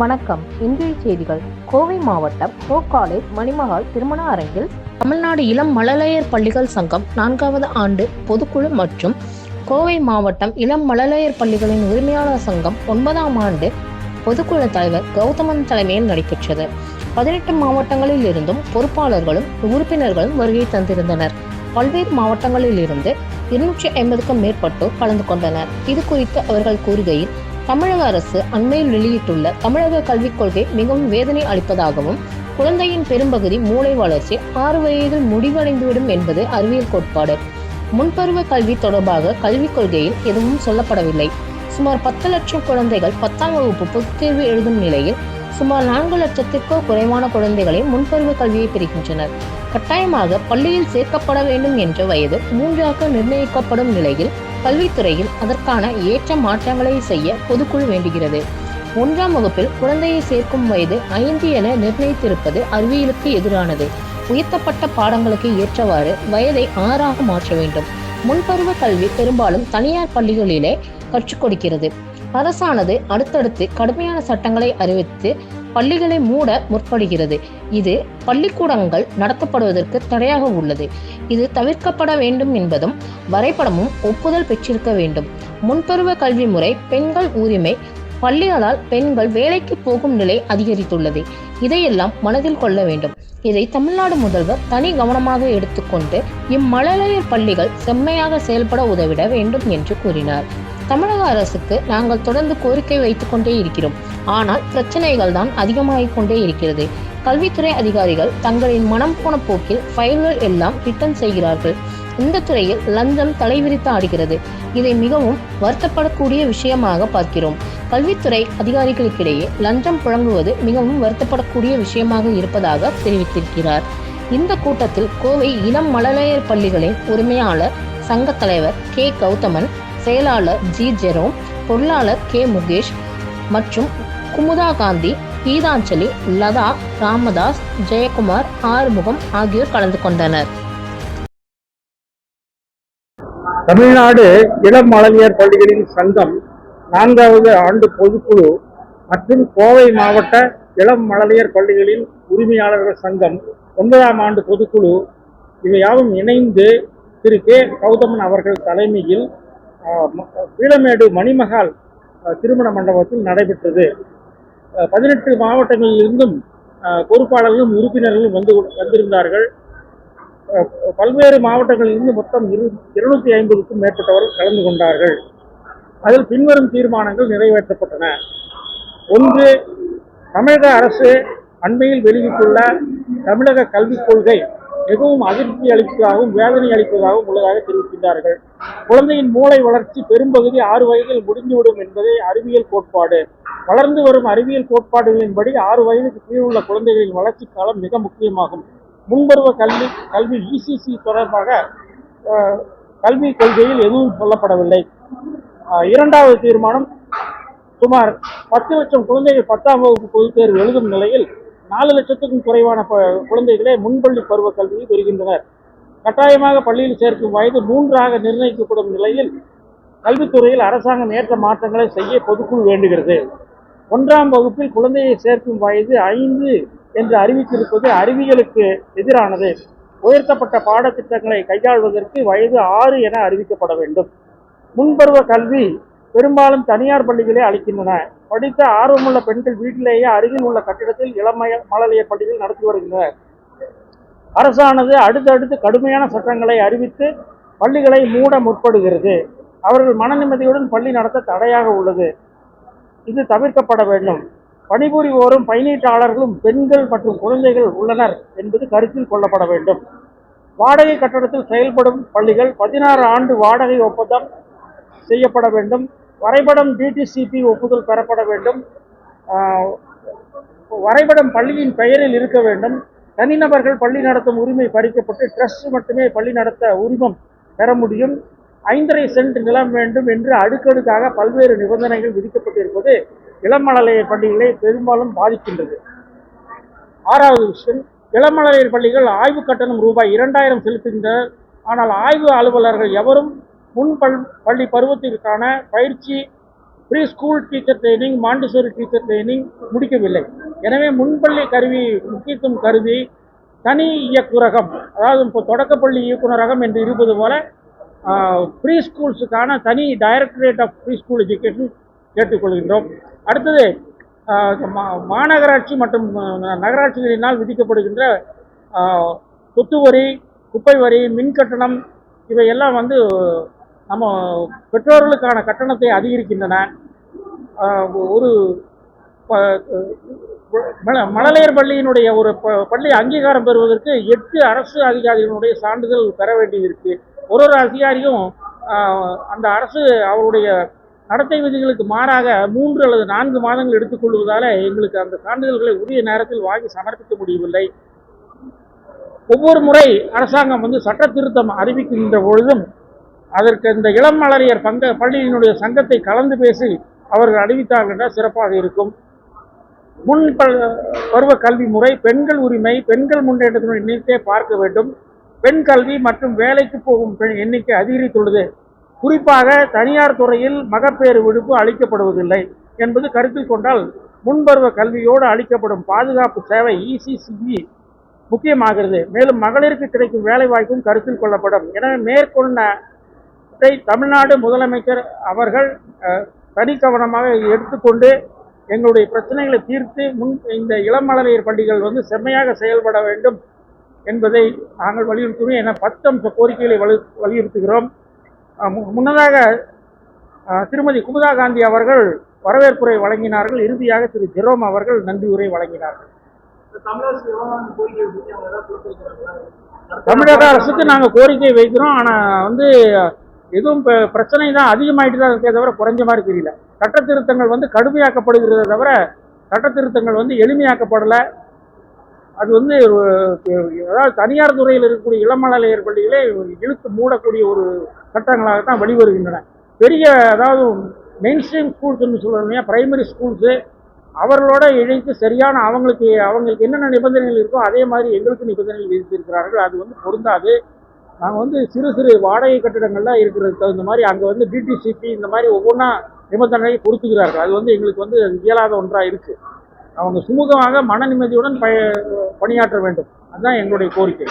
வணக்கம். இன்றைய செய்திகள். கோவை மாவட்டம் கோகாலை மணிமகால் திருமண அரங்கில் தமிழ்நாடு இளம் மழலையர் பள்ளிகள் சங்கம் நான்காவது ஆண்டு பொதுக்குழு மற்றும் கோவை மாவட்டம் இளம் மழலையர் பள்ளிகளின் உரிமையாளர் சங்கம் ஒன்பதாம் ஆண்டு பொதுக்குழு தலைவர் கௌதமன் தலைமையில் நடைபெற்றது. பதினெட்டு மாவட்டங்களில் இருந்தும் பொறுப்பாளர்களும் உறுப்பினர்களும் வருகை தந்திருந்தனர். பல்வேறு மாவட்டங்களில் இருந்து இருநூற்றி ஐம்பதுக்கும் மேற்பட்டோர் கலந்து கொண்டனர். இது குறித்து அவர்கள் கூறுகையில் தமிழக அரசு அண்மையில் வெளியிட்டுள்ள தமிழக கல்விக் கொள்கை மிகவும் வேதனை அளிப்பதாகவும் குழந்தையின் பெரும்பகுதி மூளை வளர்ச்சி ஆறு வயதில் முடிவடைந்துவிடும் என்பது அறிவியல் கோட்பாடு. முன்பருவ கல்வி தொடர்பாக கல்விக் கொள்கையில் எதுவும் சொல்லப்படவில்லை. சுமார் பத்து லட்சம் குழந்தைகள் பத்தாம் வகுப்பு பொதுத் தேர்வு எழுதும் நிலையில் சுமார் நான்கு லட்சத்திற்கோ குறைவான குழந்தைகளை முன்பருவ கல்வியை பெறுகின்றனர். கட்டாயமாக பள்ளியில் சேர்க்கப்பட வேண்டும் என்ற வயது மூன்றாக நிர்ணயிக்கப்படும் நிலையில் கல்வித்துறையில் அதற்கான ஏற்ற மாற்றங்களை செய்ய பொதுக்குழு வேண்டுகிறது. ஒன்றாம் வகுப்பில் குழந்தையை சேர்க்கும் வயது ஐந்து என நிர்ணயித்திருப்பது அறிவியலுக்கு எதிரானது. உயர்த்தப்பட்ட பாடங்களுக்கு ஏற்றவாறு வயதை ஆறாக மாற்ற வேண்டும். முன்பருவ கல்வி பெரும்பாலும் தனியார் பள்ளிகளிலே கற்றுக் கொடுக்கிறது. அரசானது அடுத்தடுத்து கடுமையான சட்டங்களை அறிவித்து பள்ளிகளை மூட முற்படுகிறது. இது பள்ளிக்கூடங்கள் நடத்தப்படுவதற்கு தடையாக உள்ளது. இது தவிர்க்கப்பட வேண்டும் என்பதும் வரைபடமும் ஒப்புதல் பெற்றிருக்க வேண்டும். முன்பருவ கல்வி முறை பெண்கள் உரிமை பள்ளிகளால் பெண்கள் வேலைக்கு போகும் நிலை அதிகரித்துள்ளது. இதையெல்லாம் மனதில் கொள்ள வேண்டும். இதை தமிழ்நாடு முதல்வர் தனி கவனமாக எடுத்துக்கொண்டு இம்மழலையர் பள்ளிகள் செம்மையாக செயல்பட உதவிட வேண்டும் என்று கூறினார். தமிழக அரசுக்கு நாங்கள் தொடர்ந்து கோரிக்கை வைத்துக் கொண்டே இருக்கிறோம். ஆனால் பிரச்சனைகள் தான் அதிகமாகிக் கொண்டே இருக்கிறது. கல்வித்துறை அதிகாரிகள் தங்களின் மனம் போன போக்கில் ஃபைல்கள் எல்லாம் ரிட்டர்ன் செய்கிறார்கள். இந்த துறையில் லஞ்சம் தலைவிரித்து ஆடுகிறது. இதை மிகவும் வருத்தப்படக்கூடிய விஷயமாக பார்க்கிறோம். கல்வித்துறை அதிகாரிகளுக்கிடையே லஞ்சம் புழங்குவது மிகவும் வருத்தப்படக்கூடிய விஷயமாக இருப்பதாக தெரிவித்திருக்கிறார். இந்த கூட்டத்தில் கோவை இளம் மழலையர் பள்ளிகளின் உரிமையாளர் சங்க தலைவர் கே. கௌதமன் செயலாளர் ஜி ஜெரோம் பொருளாளர் கே முகேஷ் மற்றும் குமுதா காந்தி கீதாஞ்சலி லதா ராமதாஸ் ஜெயக்குமார் ஆறுமுகம் ஆகியோர் கலந்து கொண்டனர். தமிழ்நாடு இளம் மழலையர் பள்ளிகளின் சங்கம் நான்காவது ஆண்டு பொதுக்குழு மற்றும் கோவை மாவட்ட இளம் மழலையர் பள்ளிகளின் உரிமையாளர்கள் சங்கம் ஒன்பதாம் ஆண்டு பொதுக்குழு. இவையாவும் இணைந்து திரு கே கௌதமன் அவர்கள் தலைமையில் பீளமேடு மணிமகால் திருமண மண்டபத்தில் நடைபெற்றது. பதினெட்டு மாவட்டங்களில் இருந்தும் பொறுப்பாளர்களும் உறுப்பினர்களும் வந்து வந்திருந்தார்கள். பல்வேறு மாவட்டங்களிலிருந்து மொத்தம் இரு இருநூத்தி ஐம்பதுக்கும் மேற்பட்டவர்கள் கலந்து கொண்டார்கள். அதில் பின்வரும் தீர்மானங்கள் நிறைவேற்றப்பட்டன. ஒன்று தமிழக அரசு அண்மையில் வெளியிட்டுள்ள தமிழக கல்விக் கொள்கை மிகவும் அதிர்ச்சி அளிப்பதாகவும் வேதனை அளிப்பதாகவும் உள்ளதாக தெரிவிக்கின்றார்கள். குழந்தையின் மூளை வளர்ச்சி பெரும்பகுதி ஆறு வயதில் முடிந்துவிடும் என்பதே அறிவியல் கோட்பாடு. வளர்ந்து வரும் அறிவியல் கோட்பாடுகளின்படி ஆறு வயதுக்கு கீழ் உள்ள குழந்தைகளின் வளர்ச்சி காலம் மிக முக்கியமாகும். முன்பருவ கல்வி கல்வி இசிசி தொடர்பாக கல்வி கொள்கையில் எதுவும் சொல்லப்படவில்லை. இரண்டாவது தீர்மானம் சுமார் பத்து லட்சம் குழந்தைகள் பத்தாம் வகுப்பு பொதுத் தேர்வு எழுதும் நிலையில் நாலு லட்சத்துக்கும் குறைவான ப- குழந்தைகளே முன்பள்ளி பருவ கல்வியை பெறுகின்றனர். கட்டாயமாக பள்ளியில் சேர்க்கும் வயது மூன்றாக நிர்ணயிக்கப்படும் நிலையில் கல்வித்துறையில் அரசாங்கம் ஏற்ற மாற்றங்களை செய்ய பொதுக்குழு வேண்டுகிறது. ஒன்றாம் வகுப்பில் குழந்தையை சேர்க்கும் வயது ஐந்து என்று அறிவித்திருப்பது அறிவியலுக்கு எதிரானது. உயர்த்தப்பட்ட பாடத்திட்டங்களை கையாள்வதற்கு வயது ஆறு என அறிவிக்கப்பட வேண்டும். முன்பருவ கல்வி பெரும்பாலும் தனியார் பள்ளிகளே அளிக்கின்றன. படித்த ஆர்வமுள்ள பெண்கள் வீட்டிலேயே அருகில் உள்ள கட்டிடத்தில் இளமய மழலையர் பள்ளிகள் நடத்தி வருகின்றனர். அரசானது அடுத்தடுத்து கடுமையான சட்டங்களை அறிவித்து பள்ளிகளை மூட முற்படுகிறது. அவர்கள் மன நிம்மதியுடன் பள்ளி நடத்த தடையாக உள்ளது. இது தவிர்க்கப்பட வேண்டும். பணிபுரிவோரும் பயனீட்டாளர்களும் பெண்கள் மற்றும் குழந்தைகள் உள்ளனர் என்பது கருத்தில் கொள்ளப்பட வேண்டும். வாடகை கட்டடத்தில் செயல்படும் பள்ளிகள் பதினாறு ஆண்டு வாடகை ஒப்பந்தம் செய்யப்பட வேண்டும். வரைபடம் டிடிசிபி ஒப்புதல் பெறப்பட வேண்டும். வரைபடம் பள்ளியின் பெயரில் இருக்க வேண்டும். தனிநபர்கள் பள்ளி நடத்தும் உரிமை பறிக்கப்பட்டு ட்ரஸ்ட் மட்டுமே பள்ளி நடத்த உரிமம் பெற முடியும். ஐந்தரை சென்ட் நிலம் வேண்டும் என்று அடுக்கடுக்காக பல்வேறு நிபந்தனைகள் விதிக்கப்பட்டிருப்பது இளமழலையர் பள்ளிகளை பெரும்பாலும் பாதிக்கின்றது. ஆறாவது விஷயம் இளமழலையர் பள்ளிகள் ஆய்வு கட்டணம் ரூபாய் இரண்டாயிரம் செலுத்துகின்றனர். ஆனால் ஆய்வு அலுவலர்கள் எவரும் முன் பல் பள்ளி பருவத்திற்கான பயிற்சி pre school teacher training Montessori teacher training முடிக்கவில்லை. எனவே முன்பள்ளி கருவி முக்கியத்துவம் கருதி தனி இயக்குரகம் அதாவது இப்போ தொடக்கப்பள்ளி இயக்குனரகம் என்று இருப்பது போல ப்ரீ ஸ்கூல்ஸுக்கான தனி directorate of pre school education கேட்டுக்கொள்கின்றோம் அடுத்தது மா- மாநகராட்சி மற்றும் நகராட்சிகளினால் விதிக்கப்படுகின்ற சொத்து வரி குப்பை வரி மின் கட்டணம் இவையெல்லாம் வந்து நம்ம பெற்றோர்களுக்கான கட்டணத்தை அதிகரிக்கின்றன. ஒரு ப- மழலையர் பள்ளியினுடைய ஒரு ப- பள்ளி அங்கீகாரம் பெறுவதற்கு எட்டு அரசு அதிகாரிகளுடைய சான்றிதழ் பெற வேண்டியிருக்கு. ஒரு ஒரு அதிகாரியும் அந்த அரசு அவருடைய நடத்தை விதிகளுக்கு மாறாக மூன்று அல்லது நான்கு மாதங்கள் எடுத்துக்கொள்வதால் எங்களுக்கு அந்த சான்றிதழ்களை உரிய நேரத்தில் வாங்கி சமர்ப்பிக்க முடியவில்லை. ஒவ்வொரு முறை அரசாங்கம் வந்து சட்ட திருத்தம் அறிவிக்கின்ற பொழுதும் அதற்கு இந்த இளம் மலரியர் பங்க பள்ளியினுடைய சங்கத்தை கலந்து பேசி அவர்கள் அறிவித்தார்கள் என்றால் சிறப்பாக இருக்கும். முன் ப- பருவ கல்வி முறை பெண்கள் உரிமை பெண்கள் முன்னேற்றத்தினுடைய எண்ணிக்கையை பார்க்க வேண்டும். பெண் கல்வி மற்றும் வேலைக்கு போகும் பெண் எண்ணிக்கை அதிகரித்துள்ளது. குறிப்பாக தனியார் துறையில் மகப்பேறு விடுப்பு அளிக்கப்படுவதில்லை என்பது கருத்தில் கொண்டால் முன்பருவ கல்வியோடு அளிக்கப்படும் பாதுகாப்பு சேவை இசிசிஇ முக்கியமாகிறது. மேலும் மகளிருக்கு கிடைக்கும் வேலைவாய்ப்பும் கருத்தில் கொள்ளப்படும். எனவே மேற்கொண்ட தமிழ்நாடு முதலமைச்சர் அவர்கள் தனி கவனமாக எடுத்துக்கொண்டு எங்களுடைய பிரச்சனைகளை தீர்த்து முன் இந்த இளம் மழலையர் பள்ளிகள் வந்து செம்மையாக செயல்பட வேண்டும் என்பதை நாங்கள் வலியுறுத்துகிறோம். என பத்து அம்ச கோரிக்கைகளை வலு வலியுறுத்துகிறோம். முன்னதாக திருமதி குமுதா காந்தி அவர்கள் வரவேற்புரை வழங்கினார்கள். இறுதியாக திரு ஜெரோம் அவர்கள் நன்றி உரை வழங்கினார்கள். தமிழக அரசுக்கு நாங்கள் கோரிக்கை வைக்கிறோம். ஆனால் வந்து எதுவும் பிரச்சனை தான் அதிகமாயிட்டு தான் இருக்கே தவிர குறைஞ்ச மாதிரி தெரியல. சட்ட திருத்தங்கள் வந்து கடுமையாக்கப்படுகிறத தவிர சட்ட திருத்தங்கள் வந்து எளிமையாக்கப்படலை. அது வந்து அதாவது தனியார் துறையில் இருக்கக்கூடிய இளமலையர் பள்ளிகளே இழுத்து மூடக்கூடிய ஒரு சட்டங்களாக தான் வெளிவருகின்றன பெரிய அதாவது மெயின் ஸ்ட்ரீம் ஸ்கூல்ஸ்னு சொல்கிறோம் இல்லையா பிரைமரி ஸ்கூல்ஸு அவர்களோட இணைத்து சரியான அவங்களுக்கு அவங்களுக்கு என்னென்ன நிபந்தனைகள் இருக்கோ அதே மாதிரி எங்களுக்கு நிபந்தனைகள் விதித்திருக்கிறார்கள். அது வந்து பொருந்தாது. நாங்கள் வந்து சிறு சிறு வாடகை கட்டிடங்கள்லாம் இருக்கிறதுக்கு தகுந்த மாதிரி அங்கே வந்து டிடிசிபி இந்த மாதிரி ஒவ்வொன்றா நிபந்தனையை பொறுத்துக்கிறார்கள் அது வந்து எங்களுக்கு வந்து அது இயலாத ஒன்றாக இருக்குது அவங்க சுமூகமாக மன நிம்மதியுடன் ப பணியாற்ற வேண்டும். அதுதான் எங்களுடைய கோரிக்கை.